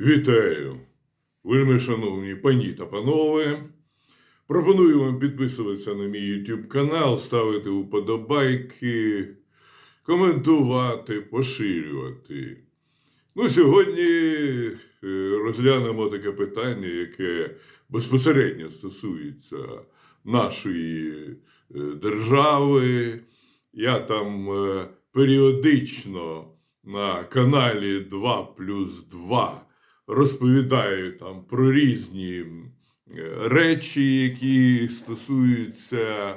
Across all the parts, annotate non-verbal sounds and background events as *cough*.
Вітаю, вельми шановні пані та панове. Пропоную вам підписуватися на мій YouTube канал, ставити вподобайки, коментувати, поширювати. Ну, сьогодні е, розглянемо таке питання, яке безпосередньо стосується нашої е, держави. Я там е, періодично на каналі 2 плюс 2 розповідаю там про різні е, речі, які стосуються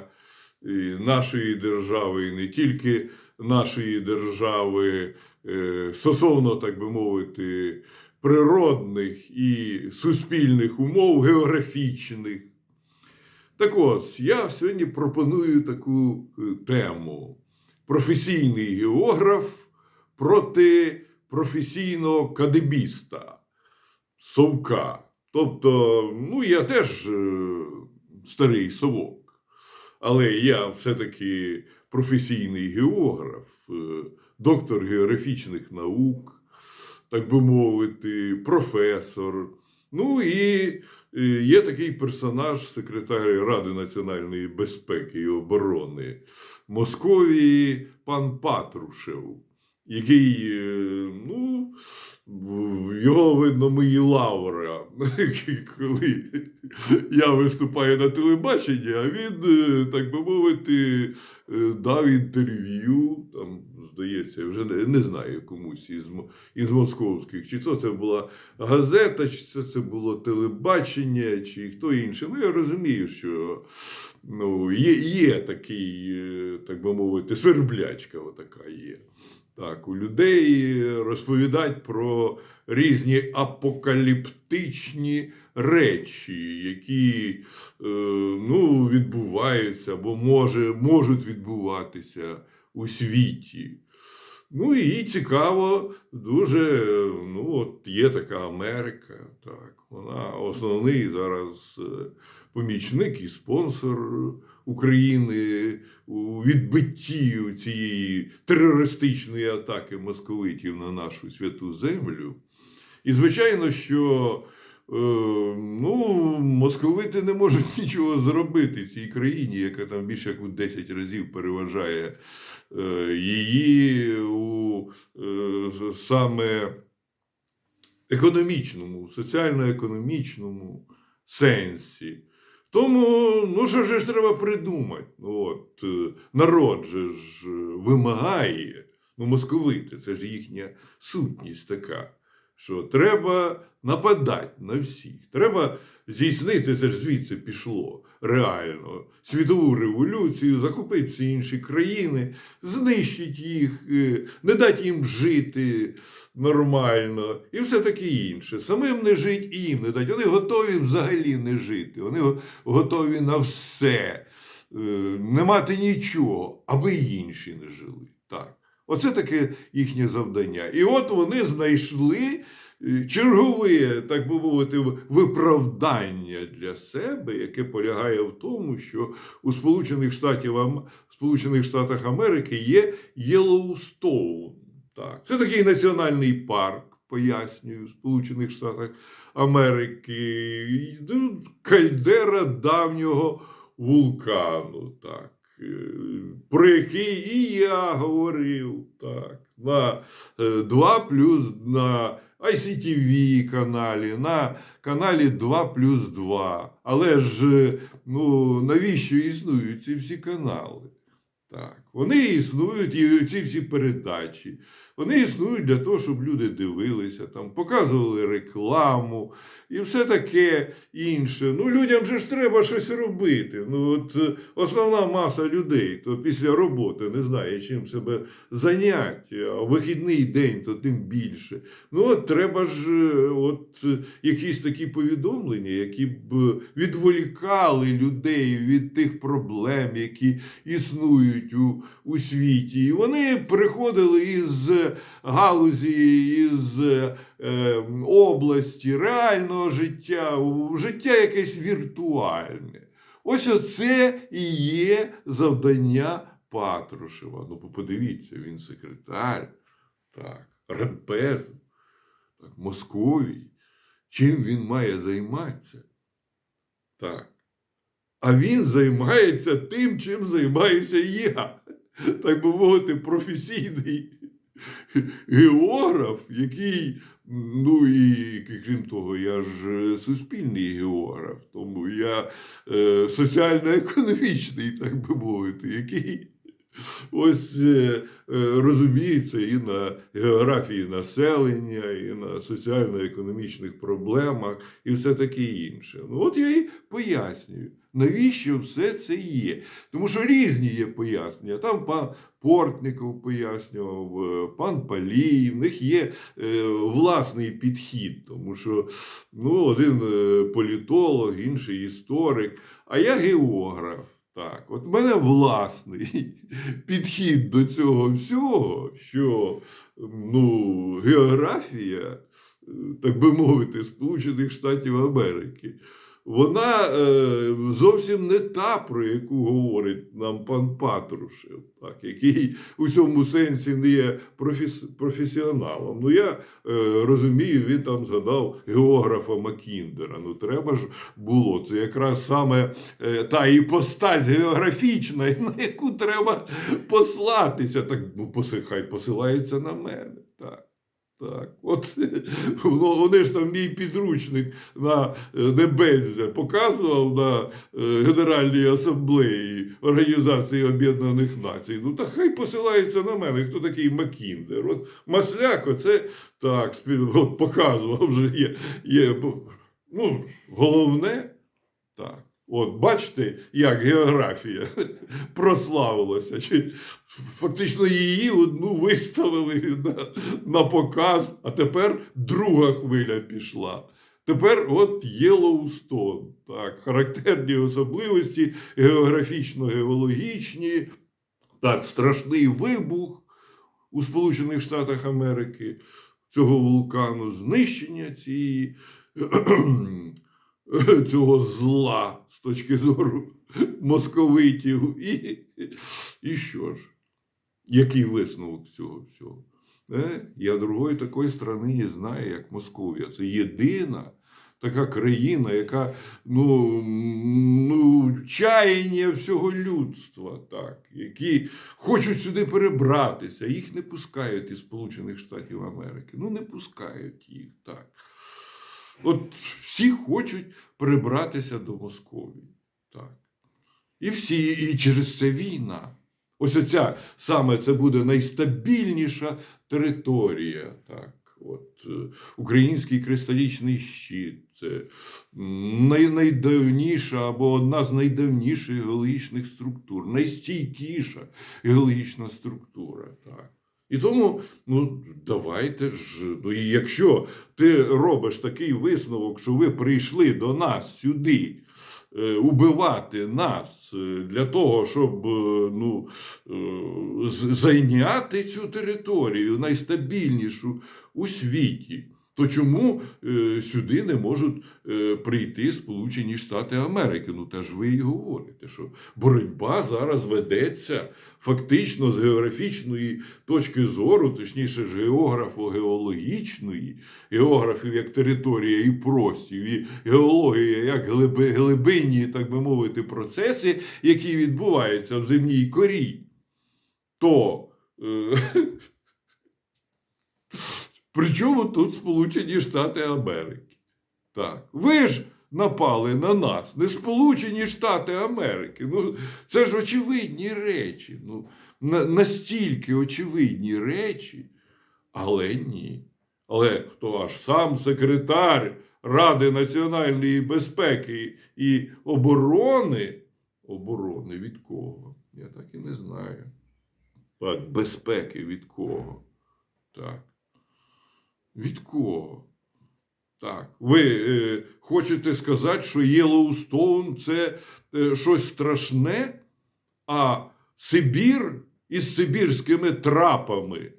і нашої держави, і не тільки нашої держави, е, стосовно, так би мовити, природних і суспільних умов, географічних. Так ось, я сьогодні пропоную таку е, тему: професійний географ проти професійного кадебіста, совка. Тобто, ну, я теж е, старий совок, але я все-таки професійний географ, е, доктор географічних наук, так би мовити, професор. Ну і е, є такий персонаж, секретар Ради національної безпеки і оборони Московії, пан Патрушев, який, е, ну, його видно мої лаура, *laughs* коли я виступаю на телебаченні, а він, е, так би мовити, е, дав інтерв'ю, там, здається, вже не, не знаю комусь із, із московських, чи то це була газета, чи це, це було телебачення, чи хто інший. Ну, я розумію, що ну, є, є такий, так би мовити, сверблячка отака є. Так, у людей розповідають про різні апокаліптичні речі, які е, ну, відбуваються або може, можуть відбуватися у світі. Ну і цікаво, дуже ну, от є така Америка. Так, вона основний зараз е, помічник і спонсор України у відбитті цієї терористичної атаки московитів на нашу святу землю. І звичайно, що е, ну, московити не можуть *laughs* нічого зробити цій країні, яка там більше як у 10 разів переважає е, її у е, саме економічному, соціально-економічному сенсі. Тому, ну що ж треба придумати? Ну, От, е, народ же ж е, вимагає, ну, московити, це ж їхня сутність така, що треба нападати на всіх. Треба здійснити, це ж звідси пішло реально світову революцію, захопити всі інші країни, знищити їх, е, не дати їм жити нормально і все таке інше. Самим не жити і їм не дати. Вони готові взагалі не жити. Вони готові на все, е, не мати нічого, аби інші не жили. Так. Оце таке їхнє завдання. І от вони знайшли е, чергове, так би мовити, виправдання для себе, яке полягає в тому, що у Сполучених Штатів, Сполучених Штатах Америки є Єлоустоун. Так. Це такий національний парк, пояснюю, в Сполучених Штатах Америки. Ну, Кальдера давнього вулкану. Так. Е, Про який і я говорив так, на 2 плюс на ICTV каналі, на каналі 2 плюс 2. Але ж е, ну, навіщо існують ці всі канали? Так, вони існують, і ці всі передачі. Вони існують для того, щоб люди дивилися, там, показували рекламу і все таке інше. Ну, людям же ж треба щось робити. Ну, от е, основна маса людей, то після роботи не знає, чим себе зайняти, а вихідний день, то тим більше. Ну, от треба ж е, от, е, якісь такі повідомлення, які б відволікали людей від тих проблем, які існують у, у світі. І вони приходили із галузі, із е, області, реального життя, життя якесь віртуальне. Ось оце і є завдання Патрушева. Ну, подивіться, він секретар, так, Радбезу, так, Московій. чим він має займатися. Так. А він займається тим, чим займаюся я. Так би мовити, професійний географ, який, ну і крім того, я ж е, суспільний географ, тому я е, соціально-економічний, так би мовити, який ось е, е, розуміється і на географії населення, і на соціально-економічних проблемах, і все таке інше. Ну, от я і пояснюю, навіщо все це є. Тому що різні є пояснення. Там пан Портников пояснював, е, пан Палій, в них є власний підхід, тому що ну, один політолог, інший історик, а я географ. Так, от в мене власний *laughs* підхід до цього всього, що ну, географія, е, так би мовити, Сполучених Штатів Америки, вона е, зовсім не та, про яку говорить нам пан Патрушев, так, який у цьому сенсі не є профес, професіоналом. Ну, я е, розумію, він там згадав географа Макіндера. Ну, треба ж було. Це якраз саме е, та іпостась географічна, *laughs* на яку треба послатися. Так, ну, хай посилається на мене. Так. Так, от *laughs* ну, вони ж там мій підручник на е, Небензя показував на е, Генеральній асамблеї Організації Об'єднаних Націй. Ну, та хай посилається на мене, хто такий Макіндер. От Масляко, це так, *laughs* от показував вже є, є ну, головне. Так. От бачите, як географія *laughs* прославилася. Чи фактично її одну виставили на, на показ, а тепер друга хвиля пішла. Тепер от Єлоустон. Так, характерні особливості географічно-геологічні, так, страшний вибух у Сполучених Штатах Америки цього вулкану, знищення цієї *laughs* цього зла з точки зору московитів. І, і що ж? Який висновок цього всього? Е? Я другої такої страни не знаю, як Московія. Це єдина така країна, яка ну, ну, чаяння всього людства, так, які хочуть сюди перебратися, їх не пускають із Сполучених Штатів Америки. Ну, не пускають їх так. От всі хочуть перебратися до Московії. Так. І всі, і через це війна. Ось оця саме це буде найстабільніша територія. Так. От, е, Український кристалічний щит це най, найдавніша або одна з найдавніших геологічних структур, найстійкіша геологічна структура. Так. І тому, ну, давайте ж, ну і якщо ти робиш такий висновок, що ви прийшли до нас сюди е, убивати нас е, для того, щоб е, ну, е, зайняти цю територію найстабільнішу у світі. То чому е, сюди не можуть е, прийти Сполучені Штати Америки? Ну теж ви і говорите, що боротьба зараз ведеться фактично з географічної точки зору, точніше ж географо-геологічної, географів як територія і простір, і геологія як глиби, глибинні, так би мовити, процеси, які відбуваються в земній корі. То е, *laughs* Причому тут Сполучені Штати Америки. Так. Ви ж напали на нас, не Сполучені Штати Америки. Ну, це ж очевидні речі. Ну, настільки очевидні речі, але ні. Але хто аж сам секретар Ради національної безпеки і оборони? Оборони від кого? Я так і не знаю. Так, безпеки від кого? Так. Від кого? Так. Ви е, хочете сказати, що Єлоустоун це е, щось страшне, а Сибір із сибірськими трапами,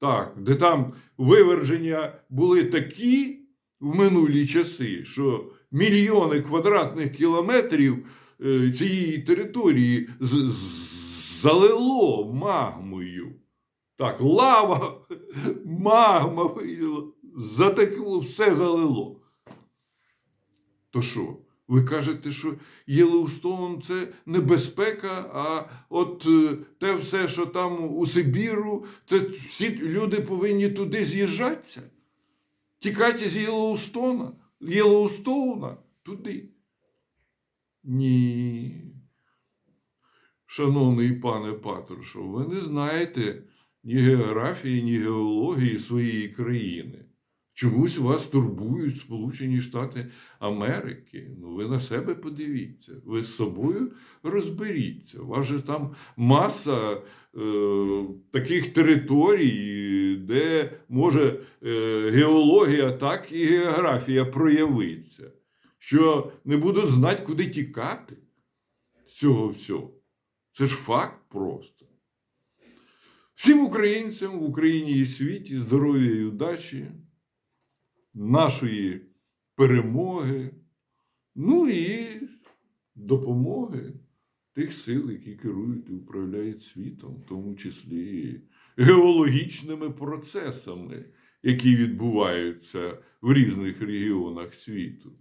так, де там виверження були такі в минулі часи, що мільйони квадратних кілометрів е, цієї території залило магмою. Так, лава, магма, затекло, все залило. То що? Ви кажете, що Єлоустоун – це небезпека, а от е, те все, що там у Сибіру, це всі люди повинні туди з'їжджатися. Тікати з Єлоустона, Єлоустоуна туди. Ні. Шановний пане Патрушев, ви не знаєте ні географії, ні геології своєї країни. Чомусь вас турбують Сполучені Штати Америки. Ну, ви на себе подивіться, ви з собою розберіться. У вас же там маса е, таких територій, де може е, геологія, так і географія проявиться, що не будуть знати, куди тікати з цього всього. Це ж факт просто. Всім українцям в Україні і світі здоров'я і удачі, нашої перемоги, ну і допомоги тих сил, які керують і управляють світом, в тому числі геологічними процесами, які відбуваються в різних регіонах світу.